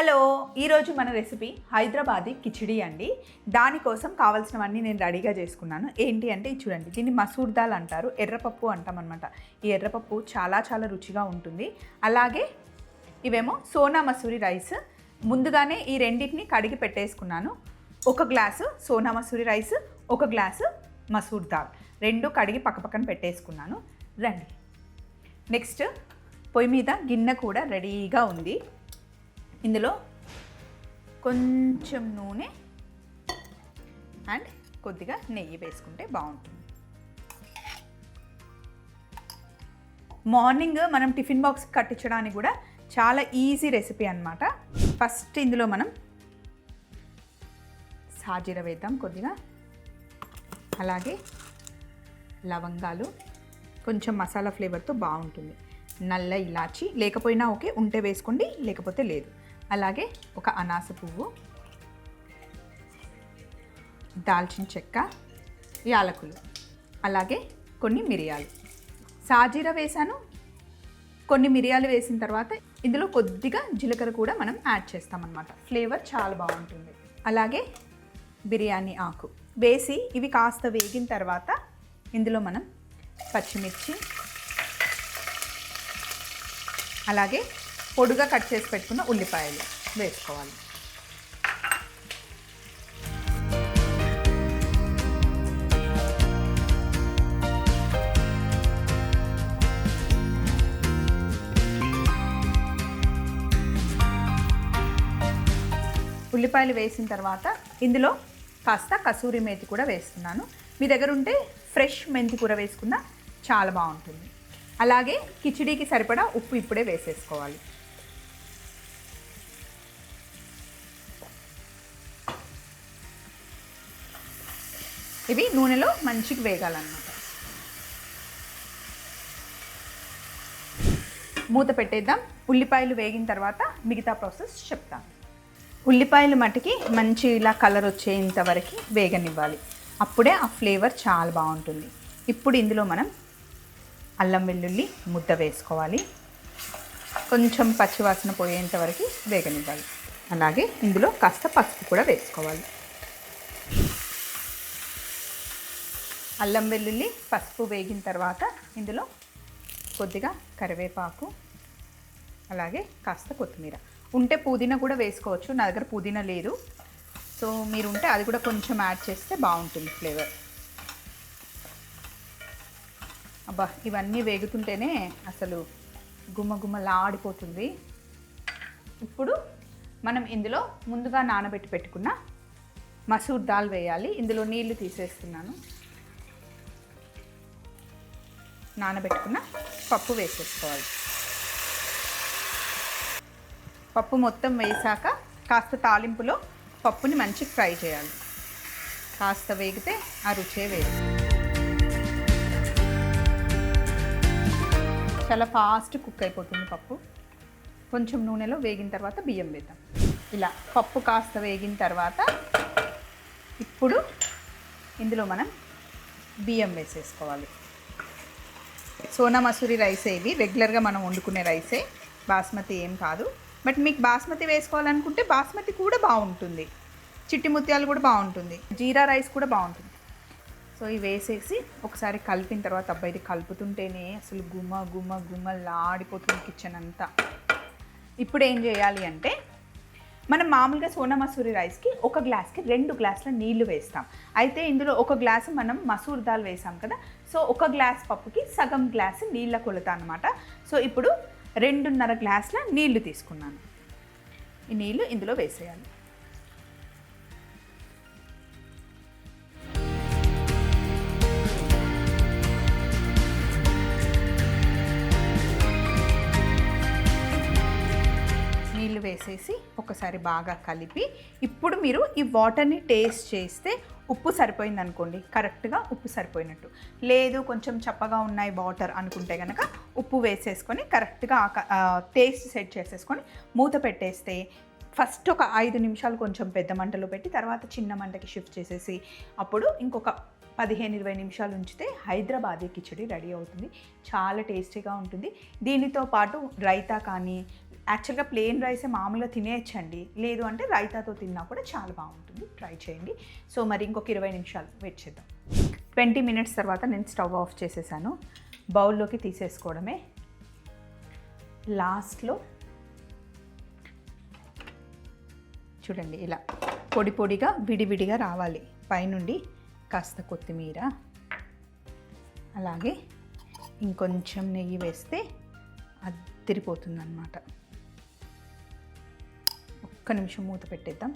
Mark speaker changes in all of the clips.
Speaker 1: Hello ఈరోజు మన recipe Hyderabadi khichdi అండి. దానికోసం కావాల్సినవన్నీ నేను రెడీగా చేసుకున్నాను. ఏంటి అంటే చూడండి దీన్ని మసూర్ దాల్ అంటారు ఎర్రపప్పు అంటాం అనమాట ఈ ఎర్రపప్పు చాలా చాలా రుచిగా ఉంటుంది. అలాగే ఇవేమో సోనా మసూరి రైస్. ముందుగానే ఈ రెండింటిని కడిగి పెట్టేసుకున్నాను. ఒక గ్లాసు సోనా మసూరి రైస్ ఒక గ్లాసు మసూర్ దాల్. రెండు కడిగి పక్కపక్కన పెట్టేసుకున్నాను. రండి. నెక్స్ట్ పొయ్యి మీద గిన్నె కూడా రెడీగా ఉంది. ఇందులో కొంచెం నూనె అండ్ కొద్దిగా నెయ్యి వేసుకుంటే బాగుంటుంది. మార్నింగ్ మనం టిఫిన్ బాక్స్ కట్టించడానికి కూడా చాలా ఈజీ రెసిపీ అనమాట ఫస్ట్ ఇందులో మనం సాజీర వేద్దాం కొద్దిగా. అలాగే లవంగాలు కొంచెం మసాలా ఫ్లేవర్తో బాగుంటుంది. నల్ల ఇలాచి లేకపోయినా ఓకే ఉంటే వేసుకోండి లేకపోతే లేదు. అలాగే ఒక అనాస పువ్వు దాల్చిన చెక్క యాలకులు అలాగే కొన్ని మిరియాలు. సాజీర వేసాను కొన్ని మిరియాలు వేసిన తర్వాత ఇందులో కొద్దిగా జీలకర్ర కూడా మనం యాడ్ చేస్తామన్నమాట. ఫ్లేవర్ చాలా బాగుంటుంది. అలాగే బిర్యానీ ఆకు వేసి ఇవి కాస్త వేగిన తర్వాత ఇందులో మనం పచ్చిమిర్చి అలాగే పొడుగా కట్ చేసి పెట్టుకున్న ఉల్లిపాయలు వేసుకోవాలి. ఉల్లిపాయలు వేసిన తర్వాత ఇందులో కాస్త కసూరి మేతి కూడా వేస్తున్నాను. మీ దగ్గర ఉంటే ఫ్రెష్ మెంతి కూర వేసుకున్నా చాలా బాగుంటుంది. అలాగే కిచిడీకి సరిపడా ఉప్పు ఇప్పుడే వేసేసుకోవాలి. ఇవి నూనెలో మంచిగా వేగాలన్నమాట. మూత పెట్టేద్దాం. ఉల్లిపాయలు వేగిన తర్వాత మిగతా ప్రాసెస్ చెప్తాను. ఉల్లిపాయలు మటుకి మంచి ఇలా కలర్ వచ్చేంత వరకు వేగనివ్వాలి. అప్పుడే ఆ ఫ్లేవర్ చాలా బాగుంటుంది. ఇప్పుడు ఇందులో మనం అల్లం వెల్లుల్లి ముద్ద వేసుకోవాలి. కొంచెం పచ్చివాసన పోయేంత వరకు వేగనివ్వాలి. అలాగే ఇందులో కాస్త పసుపు కూడా వేసుకోవాలి. అల్లం వెల్లుల్లి పసుపు వేగిన తర్వాత ఇందులో కొద్దిగా కరివేపాకు అలాగే కాస్త కొత్తిమీర. ఉంటే పుదీనా కూడా వేసుకోవచ్చు నా దగ్గర పుదీనా లేదు. సో మీరు ఉంటే అది కూడా కొంచెం యాడ్ చేస్తే బాగుంటుంది ఫ్లేవర్. అబ్బా ఇవన్నీ వేగుతుంటేనే అసలు గుమ్మగుమ్మలాడిపోతుంది ఇప్పుడు మనం ఇందులో ముందుగా నానబెట్టి పెట్టుకున్న మసూర్ దాల్ వేయాలి. ఇందులో నీళ్ళు తీసేస్తున్నాను. నానబెట్టుకున్న పప్పు వేసేసుకోవాలి. పప్పు మొత్తం వేసాక కాస్త తాలింపులో పప్పుని మంచి ఫ్రై చేయాలి. కాస్త వేగితే ఆ రుచే వేరు. చాలా ఫాస్ట్ కుక్ అయిపోతుంది పప్పు. కొంచెం నూనెలో వేగిన తర్వాత బియ్యం వేద్దాం. ఇలా పప్పు కాస్త వేగిన తర్వాత ఇప్పుడు ఇందులో మనం బియ్యం వేసేసుకోవాలి. సోనా మసూరి రైసే ఇవి రెగ్యులర్గా మనం వండుకునే రైసే బాస్మతి ఏం కాదు. బట్ మీకు బాస్మతి వేసుకోవాలనుకుంటే బాస్మతి కూడా బాగుంటుంది. చిట్టి ముత్యాలు కూడా బాగుంటుంది. జీరా రైస్ కూడా బాగుంటుంది. సో ఇవి వేసేసి ఒకసారి కలిపిన తర్వాత అబ్బాయి ఇది కలుపుతుంటేనే అసలు గుమ్మ గుమ్మ గుమ్మలాడిపోతుంది కిచెన్ అంతా. ఇప్పుడు ఏం చేయాలి అంటే మనం మామూలుగా సోనా మసూరి రైస్కి ఒక గ్లాస్కి రెండు గ్లాసుల నీళ్ళు వేస్తాం. అయితే ఇందులో ఒక గ్లాసు మనం మసూర్ దాల్ వేసాం కదా సో ఒక గ్లాస్ పప్పుకి సగం గ్లాసు నీళ్ళ కొలత అనమాట సో ఇప్పుడు రెండున్నర గ్లాసుల నీళ్ళు తీసుకున్నాను. ఈ నీళ్ళు ఇందులో వేసేయాలి. వేసేసి ఒకసారి బాగా కలిపి ఇప్పుడు మీరు ఈ వాటర్ని టేస్ట్ చేస్తే ఉప్పు సరిపోయింది అనుకోండి కరెక్ట్గా ఉప్పు సరిపోయినట్టు. లేదు కొంచెం చప్పగా ఉన్నాయి వాటర్ అనుకుంటే కనుక ఉప్పు వేసేసుకొని కరెక్ట్గా టేస్ట్ సెట్ చేసేసుకొని మూత పెట్టేస్తే ఫస్ట్ ఒక ఐదు నిమిషాలు కొంచెం పెద్ద మంటలో పెట్టి తర్వాత చిన్న మంటకి షిఫ్ట్ చేసేసి అప్పుడు ఇంకొక పదిహేను ఇరవై నిమిషాలు ఉంచితే హైదరాబాదీ కిచడి రెడీ అవుతుంది. చాలా టేస్టీగా ఉంటుంది. దీనితో పాటు రైతా కానీ యాక్చువల్గా ప్లెయిన్ రైసే మామూలుగా తినేయచ్చండి. లేదు అంటే రైతాతో తిన్నా కూడా చాలా బాగుంటుంది. ట్రై చేయండి. సో మరి ఇంకొక ఇరవై నిమిషాలు వెయిట్ చేద్దాం. ట్వంటీ మినిట్స్ తర్వాత నేను స్టవ్ ఆఫ్ చేసేసాను. బౌల్లోకి తీసేసుకోవడమే. లాస్ట్లో చూడండి ఇలా పొడి పొడిగా విడివిడిగా రావాలి. పైనుండి కాస్త కొత్తిమీర. అలాగే ఇంకొంచెం నెయ్యి వేస్తే అది తిరిపోతుంది అన్నమాట ఒక్క నిమిషం మూత పెట్టేద్దాం.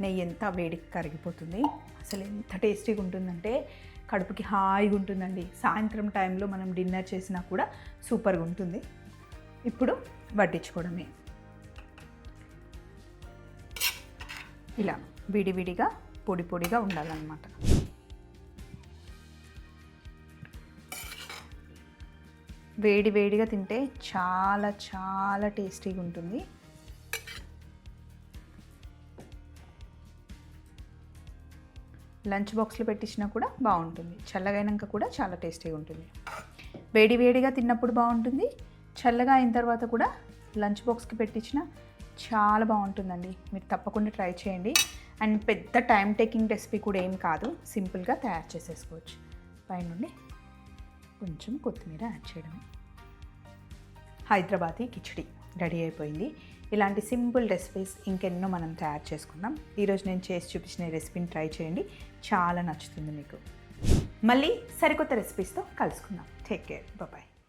Speaker 1: నెయ్యి ఎంత వేడికి కరిగిపోతుంది. అసలు ఎంత టేస్టీగా ఉంటుందంటే కడుపుకి హాయిగా ఉంటుందండి. సాయంత్రం టైంలో మనం డిన్నర్ చేసినా కూడా సూపర్గా ఉంటుంది. ఇప్పుడు వడ్డించుకోవడమే. ఇలా విడివిడిగా పొడి పొడిగా ఉండాలన్నమాట. వేడి వేడిగా తింటే చాలా చాలా టేస్టీగా ఉంటుంది. లంచ్ బాక్స్లో పెట్టించినా కూడా బాగుంటుంది. చల్లగైనాక కూడా చాలా టేస్టీగా ఉంటుంది. వేడి వేడిగా తిన్నప్పుడు బాగుంటుంది. చల్లగా అయిన తర్వాత కూడా లంచ్ బాక్స్కి పెట్టించిన చాలా బాగుంటుందండి. మీరు తప్పకుండా ట్రై చేయండి. అండ్ పెద్ద టైం టేకింగ్ రెసిపీ కూడా ఏం కాదు. సింపుల్గా తయారు చేసేసుకోవచ్చు. పైనుండి కొంచెం కొత్తిమీర యాడ్ చేయడమే. హైదరాబాదీ కిచిడి రెడీ అయిపోయింది. ఇలాంటి సింపుల్ రెసిపీస్ ఇంకెన్నో మనం తయారు చేసుకుందాం. ఈరోజు నేను చేసి చూపించిన రెసిపీని ట్రై చేయండి. చాలా నచ్చుతుంది మీకు. మళ్ళీ సరికొత్త రెసిపీస్తో కలుసుకుందాం. Take care bye